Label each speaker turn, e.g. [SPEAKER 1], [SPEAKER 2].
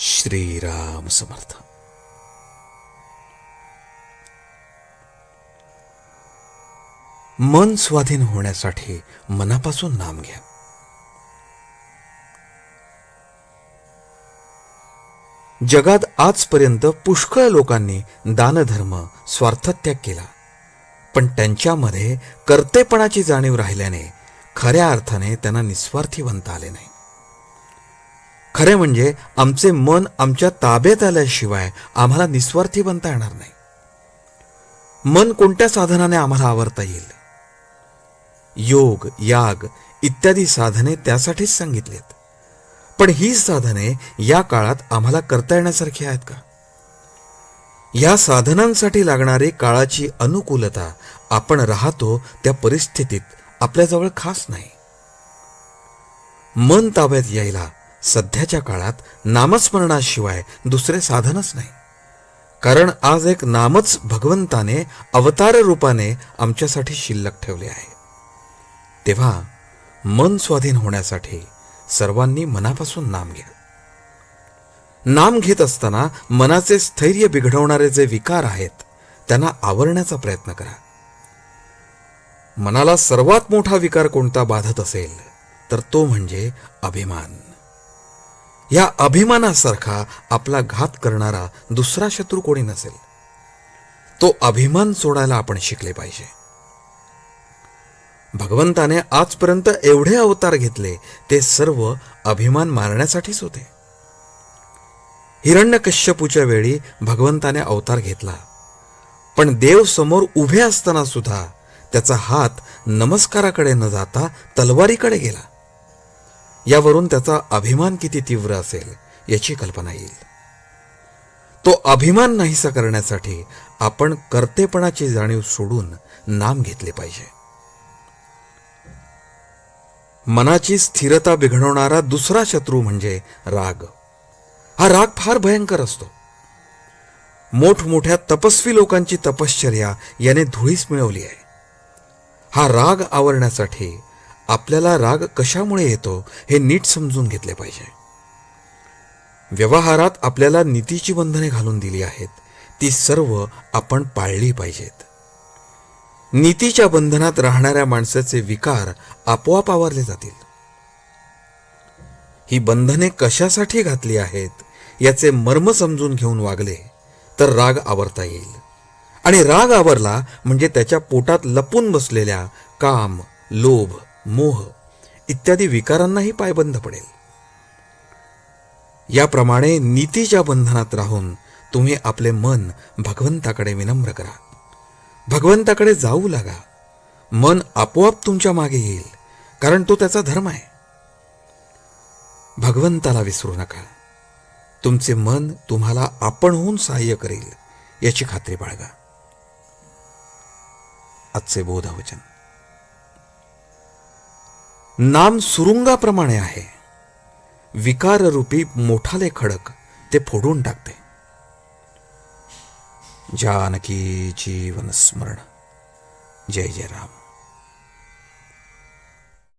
[SPEAKER 1] श्रीराम समर्थ. मन स्वाधीन होण्यासाठी मनापासून नाम घ्या. जगात आजपर्यंत पुष्कळ लोकांनी दानधर्म स्वार्थत्याग केला. पण त्यांच्यामध्ये कर्तेपणाची जाणीव राहिल्याने खऱ्या अर्थाने त्यांना निस्वार्थी बनता आले नाही. खरे म्हणजे आमचे मन आमच्या ताब्यात आल्याशिवाय आम्हाला निस्वार्थी बनता येणार नाही. मन कोणत्या साधनाने आम्हाला आवरता येईल? योग याग इत्यादी साधने त्यासाठीच सांगितलेत. पण ही साधने या काळात आम्हाला करता येण्यासारखी आहेत का? या साधनांसाठी लागणारी काळाची अनुकूलता आपण राहतो त्या परिस्थितीत आपल्याजवळ खास नाही. मन ताब्यात यायला सध्याच्या काळात नामस्मरणाशिवाय दुसरे साधनच नाही. कारण आज एक नामच भगवंताने अवतार रूपाने आमच्यासाठी शिल्लक ठेवले आहे. तेव्हा मन स्वाधीन होण्यासाठी सर्वांनी मनापासून नाम घ्या. नाम घेत असताना मनाचे स्थैर्य बिघडवणारे जे विकार आहेत त्यांना आवरण्याचा प्रयत्न करा. मनाला सर्वात मोठा विकार कोणता बाधत असेल तर तो म्हणजे अभिमान. या अभिमानासारखा आपला घात करणारा दुसरा शत्रू कोणी नसेल. तो अभिमान सोडायला आपण शिकले पाहिजे. भगवंताने आजपर्यंत एवढे अवतार घेतले ते सर्व अभिमान मारण्यासाठीच होते. हिरण्यकश्यपूच्या वेळी भगवंताने अवतार घेतला. पण देव समोर उभे असताना सुद्धा त्याचा हात नमस्काराकडे न जाता तलवारीकडे गेला. यावरून त्याचा अभिमान किती तीव्र असेल याची कल्पना येईल. तो अभिमान नाहीसा करण्यासाठी आपण कर्तेपणाची जाणीव सोडून नाम घेतले पाहिजे. मनाची स्थिरता बिघडवणारा दुसरा शत्रू म्हणजे राग. हा राग फार भयंकर असतो. मोठमोठ्या तपस्वी लोकांची तपश्चर्या याने धुळीस मिळवली आहे. हा राग आवरण्यासाठी आपल्याला राग कशामुळे येतो हे नीट समजून घेतले पाहिजे. व्यवहारात आपल्याला नीतीची बंधने घालून दिली आहेत ती सर्व आपण पाळली पाहिजेत. नीतीच्या बंधनात राहणाऱ्या माणसाचे विकार आपोआप आवरले जातील. ही बंधने कशासाठी घातली आहेत याचे मर्म समजून घेऊन वागले तर राग आवरता येईल. आणि राग आवरला म्हणजे त्याच्या पोटात लपून बसलेल्या काम लोभ मोह इत्यादी विकारांनाही पायबंद पडेल. याप्रमाणे नीतीच्या बंधनात राहून तुम्ही आपले मन भगवंताकडे विनम्र करा. भगवंताकडे जाऊ लागा. मन आपोआप तुमच्या मागे येईल कारण तो त्याचा धर्म आहे. भगवंताला विसरू नका. तुमचे मन तुम्हाला आपणहून सहाय्य करेल याची खात्री बाळगा. आजचे बोधवचन नाम सुरुंगाप्रमाणे आहे. विकाररूपी मोठाले खडक ते फोडून टाकते. जानकी जीवन स्मरण. जय जय राम.